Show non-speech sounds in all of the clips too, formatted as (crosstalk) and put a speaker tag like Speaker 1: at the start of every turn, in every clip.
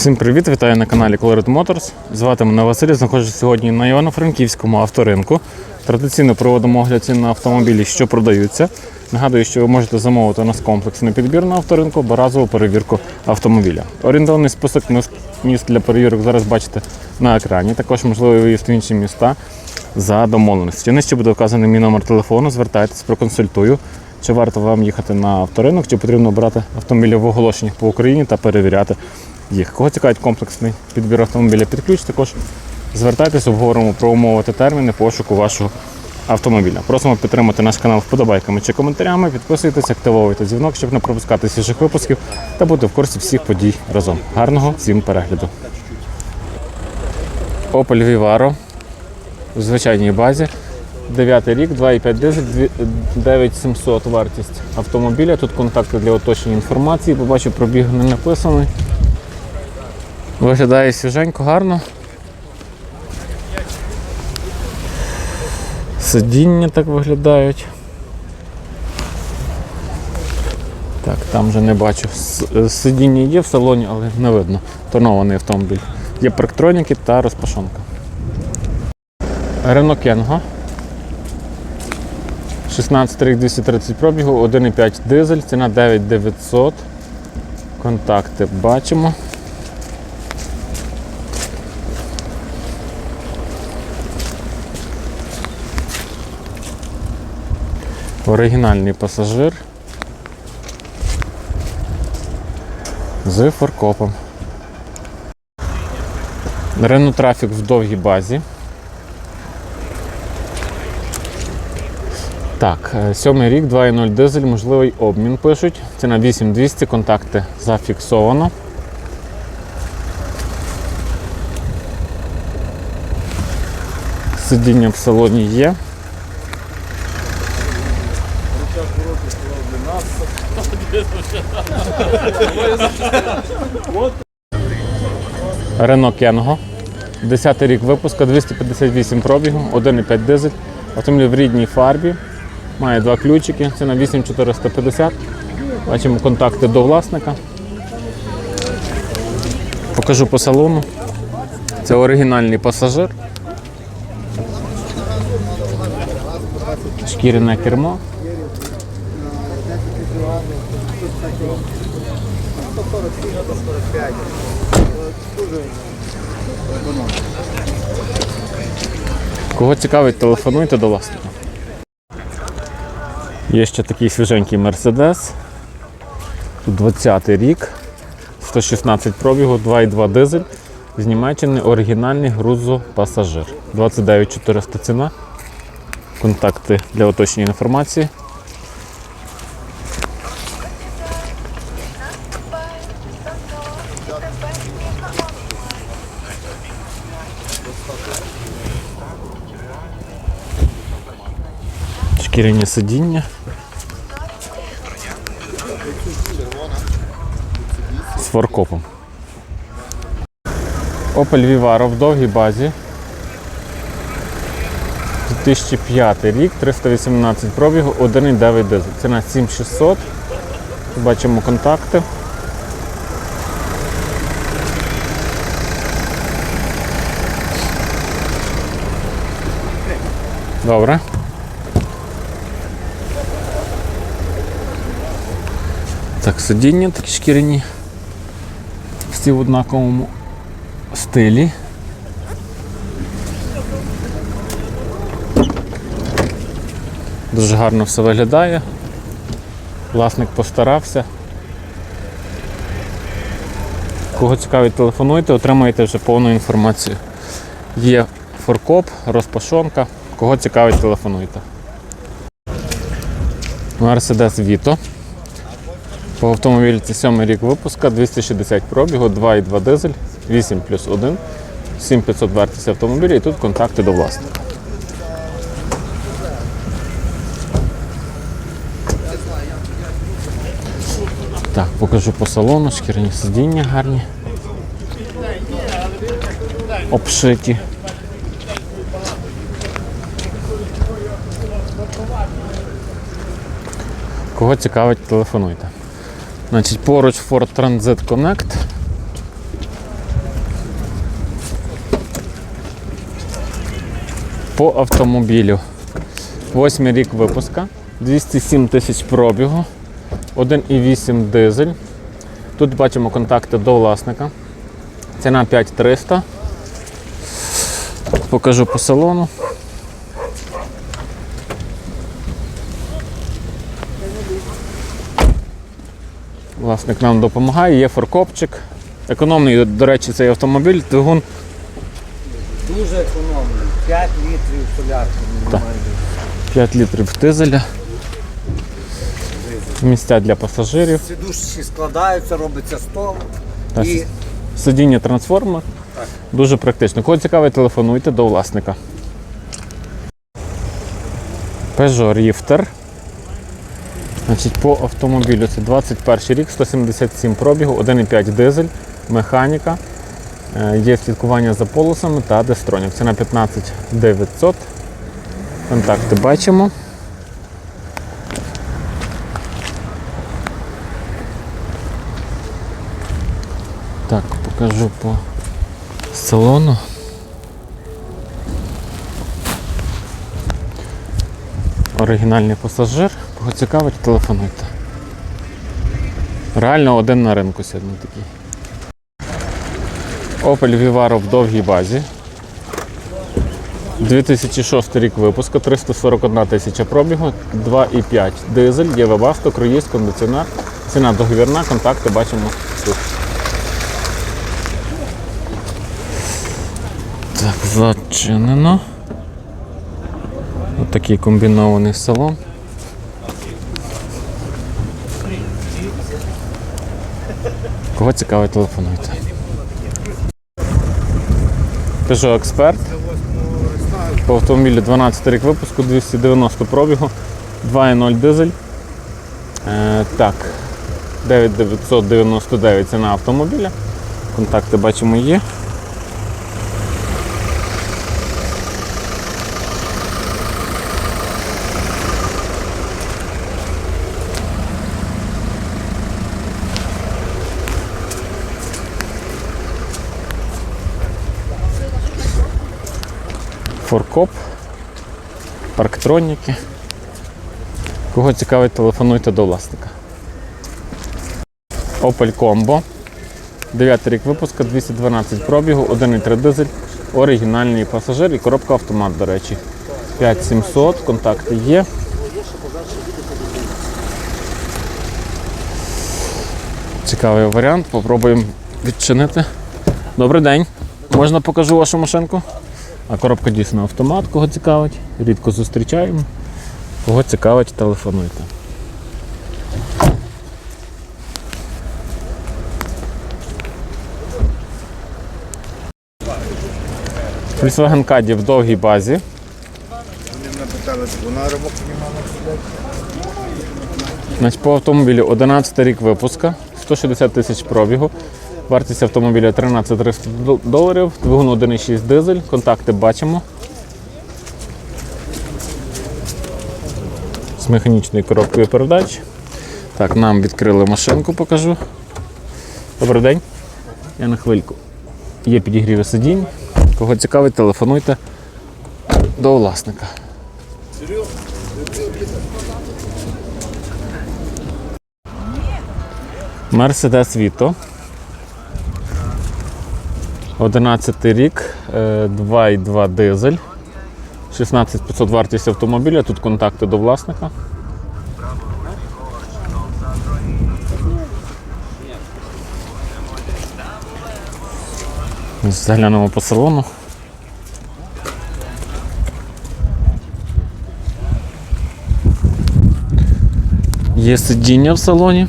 Speaker 1: Всім привіт, вітаю на каналі Colored Motors. Звати мене Василь, знаходжусь сьогодні на Івано-Франківському авторинку. Традиційно проводимо огляд цін на автомобілі, що продаються. Нагадую, що ви можете замовити у нас комплексний підбір на авторинку разову перевірку автомобіля. Орієнтовний список міст для перевірок зараз бачите на екрані. Також можливий виїзд в інші міста за домовленості. Нижче буде вказаний мій номер телефону. Звертайтесь, проконсультую. Чи варто вам їхати на авторинок, чи потрібно брати автомобілі в оголошеннях по Україні та перевіряти їх. Кого цікавить комплексний підбір автомобіля під ключ, також звертайтесь, обговоримо про умови та терміни пошуку вашого автомобіля. Просимо підтримати наш канал вподобайками чи коментарями, підписуйтесь, активовуйте дзвінок, щоб не пропускати свіжих випусків та бути в курсі всіх подій разом. Гарного всім перегляду. Opel Vivaro у звичайній базі. 9 рік, 2,5 дизель, 9700 вартість автомобіля. Тут контакти для уточнення інформації. Побачив, пробіг не написаний. Виглядає свіженько, гарно. Сидіння так виглядають. Так, там вже не бачу. Е, Сидіння є в салоні, але не видно. Тонований автомобіль. Є парктроніки та розпашонка. Renault Кенго. 16 рік 230 пробігу, 1,5 дизель, ціна 9900. Контакти бачимо. Оригінальний пасажир з форкопом. Renault Traffic в довгій базі. Так, е, сьомий рік, 2.0 дизель, можливий обмін пишуть. Ціна 8200, контакти зафіксовано. Сидіння в салоні є. Renault Кенго. 10 рік випуска, 258 пробігу, 1,5 дизель. Автомобіль в рідній фарбі. Має два ключики, ціна 8450. Бачимо контакти до власника. Покажу по салону. Це оригінальний пасажир. Шкіряне кермо. Кого цікавить, телефонуйте до власника. Є ще такий свіженький Mercedes. Тут 20 рік, 116 пробігу, 2,2 дизель. З Німеччини оригінальний грузопасажир. 29 400 ціна. Контакти для уточнення інформації. Шкіряні сидіння. З форкопом. Opel Vivaro в довгій базі. 2005 рік, 318 пробігу, 1,9 дизель. Ціна 7600. Бачимо контакти. Добре. Так, сидіння такі шкіряні. Всі в однаковому стилі. Дуже гарно все виглядає. Власник постарався. Кого цікавить, телефонуйте, отримаєте вже повну інформацію. Є форкоп, розпашонка. Кого цікавить, телефонуйте. Mercedes Vito. По автомобілі це 7 рік випуска, 260 пробігу, 2,2 дизель, 8 плюс 1, 7500 вартість автомобіля і тут контакти до власника. Так, покажу по салону, шкіряні сидіння гарні. Обшиті. Кого цікавить, телефонуйте. Значить, Поруч Ford Transit Connect. По автомобілю. Восьмий рік випуска, 207 тисяч пробігу, 1,8 дизель. Тут бачимо контакти до власника. Ціна 5300. Покажу по салону. Власник нам допомагає, є форкопчик. Економний, до речі, цей автомобіль, двигун
Speaker 2: Дуже економно. 5 літрів солярки мінімально.
Speaker 1: 5 літрів дизеля. Місця для пасажирів.
Speaker 2: Сидушки складаються, робиться стол.
Speaker 1: Та
Speaker 2: І
Speaker 1: Сидіння трансформер. Дуже практично. Кого цікавить, телефонуйте до власника. Peugeot Rifter. Значить, по автомобілю це 21 рік, 177 пробігу, 1,5 дизель, механіка. Е, Є слідкування за полосами та дестронік. Ціна 15 900. Контакти бачимо. Так, покажу по салону. Оригінальний пасажир. Кого цікавить, телефонуйте. Реально один на ринку сьогодні такий. Opel Vivaro в довгій базі. 2006 рік випуску, 341 тисяча пробігу, 2,5 дизель, є вебасто, круїз, кондиціонер. Ціна договірна, контакти бачимо тут. Так, зачинено. Ось такий комбінований салон. Кого цікавить, телефонуйте. Peugeot експерт. По автомобілю 12 рік випуску, 290 пробігу, 2.0 дизель. Е, так, 9999 ціна автомобіля. Контакти бачимо є. Форкоп, парктроніки. Кого цікавить, телефонуйте до власника. Opel Combo. 9 рік випуска, 212 пробігу, 1,3 дизель, оригінальний пасажир і коробка автомат, до речі. 5700, контакти є. Цікавий варіант, попробуємо відчинити. Добрий день. Можна покажу вашу машинку? А коробка дійсно автомат, кого цікавить. Рідко зустрічаємо. Кого цікавить, телефонуйте. Volkswagen Caddy в довгій базі. Значить, по автомобілю 11 рік випуска, 160 тисяч пробігу. Вартість автомобіля 13 300 доларів, двигун 1,6 дизель, контакти бачимо. З механічною коробкою передач. Так, нам відкрили машинку, покажу. Добрий день. Я на хвильку. Є підігріви сидінь. Кого цікавить, телефонуйте до власника. Мерседес Віто. 11 рік, е, 2,2 дизель. 16500 вартість автомобіля, тут контакти до власника. Заглянемо по салону. Є сидіння в салоні.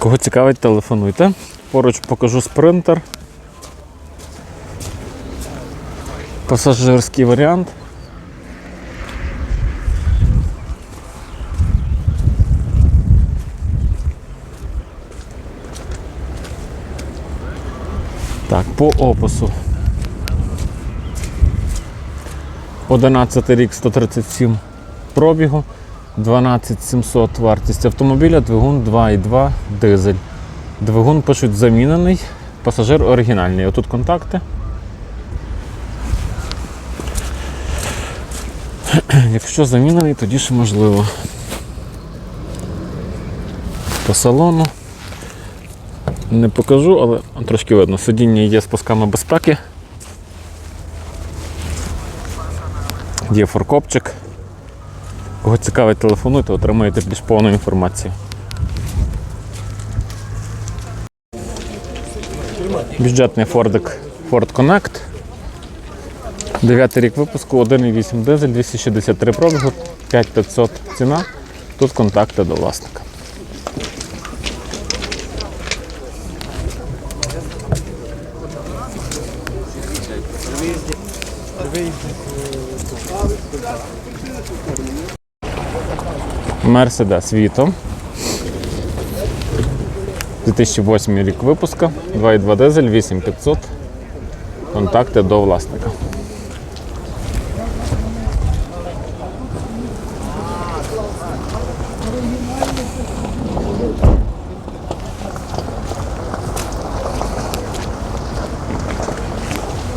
Speaker 1: Кого цікавить, телефонуйте. Поруч покажу спринтер. Пасажирський варіант. Так, по опису. 11 рік 137 пробігу, 12700 вартість автомобіля, двигун 2,2 дизель. Двигун пишуть замінений, Пасажир оригінальний. Отут контакти. (clears throat) Якщо замінений, тоді ще можливо. По салону. Не покажу, але трошки видно. Сидіння є з пусками безпеки. Є форкопчик. Кого цікавить, телефонуйте, отримаєте більш повну інформацію. Бюджетний Ford, Ford Connect. Дев'ятий рік випуску, 1,8 дизель, 263 пробігу, 5500 ціна. Тут контакти до власника. Mercedes Vito. 2008 рік випуска, 2,2 дизель, 8500. Контакти до власника.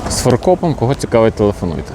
Speaker 1: З форкопом, кого цікавить, телефонуйте.